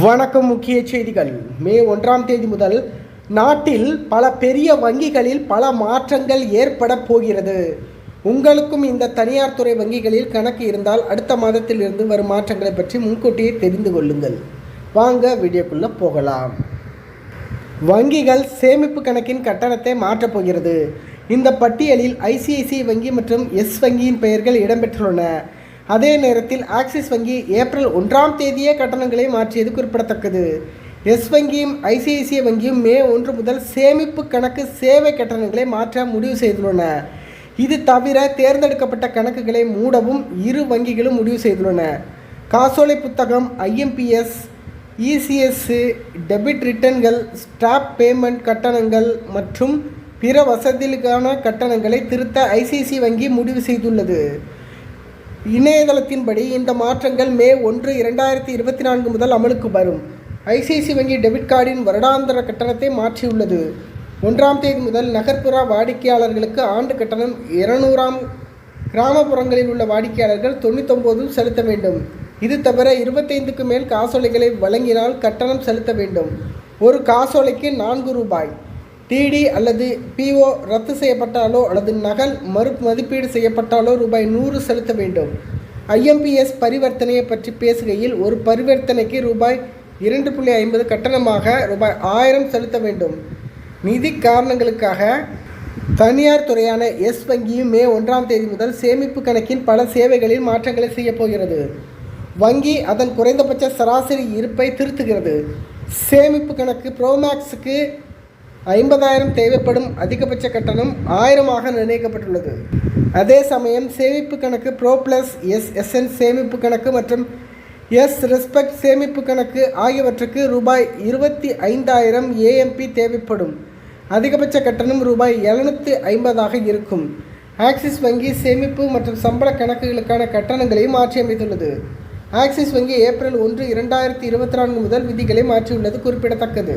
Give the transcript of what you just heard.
வணக்கம் முக்கிய செய்திகள். மே ஒன்றாம் தேதி முதல் நாட்டில் பல பெரிய வங்கிகளில் பல மாற்றங்கள் ஏற்பட போகிறது. உங்களுக்கும் இந்த தனியார் துறை வங்கிகளில் கணக்கு இருந்தால் அடுத்த மாதத்தில் இருந்து வரும் மாற்றங்களை பற்றி முன்கூட்டியே தெரிந்து கொள்ளுங்கள். வாங்க வீடியோக்குள்ளே போகலாம். வங்கிகள் சேமிப்பு கணக்கின் கட்டணத்தை மாற்றப் போகிறது. இந்த பட்டியலில் ஐசிஐசிஐ வங்கி மற்றும் எஸ் வங்கியின் பெயர்கள் இடம்பெற்றுள்ளன. அதே நேரத்தில் ஆக்சிஸ் வங்கி ஏப்ரல் ஒன்றாம் தேதியே கட்டணங்களை மாற்றியது குறிப்பிடத்தக்கது. எஸ் வங்கியும் ஐசிஐசிஐ வங்கியும் மே ஒன்று முதல் சேமிப்பு கணக்கு சேவை கட்டணங்களை மாற்ற முடிவு செய்துள்ளன. இது தவிர தேர்ந்தெடுக்கப்பட்ட கணக்குகளை மூடவும் இரு வங்கிகளும் முடிவு செய்துள்ளன. காசோலை புத்தகம் ஐஎம்பிஎஸ் இசிஎஸ்ஸு டெபிட் ரிட்டர்ன்கள் ஸ்டாப் பேமெண்ட் கட்டணங்கள் மற்றும் பிற வசதிகளுக்கான கட்டணங்களை திருத்த ஐசிசி வங்கி முடிவு செய்துள்ளது. இணையதளத்தின்படி இந்த மாற்றங்கள் மே ஒன்று இரண்டாயிரத்தி இருபத்தி நான்கு முதல் அமலுக்கு வரும். ஐசிஐசி வங்கி டெபிட் கார்டின் வருடாந்திர கட்டணத்தை மாற்றியுள்ளது. ஒன்றாம் தேதி முதல் நகர்ப்புற வாடிக்கையாளர்களுக்கு ஆண்டு கட்டணம் இருநூறாம் கிராமப்புறங்களில் உள்ள வாடிக்கையாளர்கள் தொண்ணூத்தொம்போதும் செலுத்த வேண்டும். இது தவிர இருபத்தைந்துக்கு மேல் காசோலைகளை வழங்கினால் கட்டணம் செலுத்த வேண்டும். ஒரு காசோலைக்கு நான்கு ரூபாய். டிடி அல்லது பிஓ ரத்து செய்யப்பட்டாலோ அல்லது நகல் மறு மதிப்பீடு செய்யப்பட்டாலோ ரூபாய் நூறு செலுத்த வேண்டும். ஐஎம்பிஎஸ் பரிவர்த்தனையை பற்றி பேசுகையில் ஒரு பரிவர்த்தனைக்கு ரூபாய் இரண்டு புள்ளி ஐம்பது கட்டணமாக ரூபாய் ஆயிரம் செலுத்த வேண்டும். நிதி காரணங்களுக்காக தனியார் துறையான எஸ் வங்கியும் மே ஒன்றாம் தேதி முதல் சேமிப்பு கணக்கின் பல சேவைகளில் மாற்றங்களை செய்யப் போகிறது. வங்கி அதன் குறைந்தபட்ச சராசரி இருப்பை திருத்துகிறது. சேமிப்பு கணக்கு ப்ரோமேக்ஸுக்கு ஐம்பதாயிரம் தேவைப்படும் அதிகபட்ச கட்டணம் ஆயிரமாக நிர்ணயிக்கப்பட்டுள்ளது. அதே சமயம் சேமிப்பு கணக்கு ப்ரோ ப்ளஸ் எஸ் எஸ்என் சேமிப்பு கணக்கு மற்றும் எஸ் ரெஸ்பெக்ட் சேமிப்பு கணக்கு ஆகியவற்றுக்கு ரூபாய் இருபத்தி ஐந்தாயிரம் ஏஎம்பி தேவைப்படும். அதிகபட்ச கட்டணம் ரூபாய் எழுநூற்றி ஐம்பதாக இருக்கும். ஆக்சிஸ் வங்கி சேமிப்பு மற்றும் சம்பள கணக்குகளுக்கான கட்டணங்களையும் மாற்றியமைத்துள்ளது. ஆக்சிஸ் வங்கி ஏப்ரல் ஒன்று இரண்டாயிரத்தி இருபத்தி நான்கு முதல் விதிகளை மாற்றியுள்ளது குறிப்பிடத்தக்கது.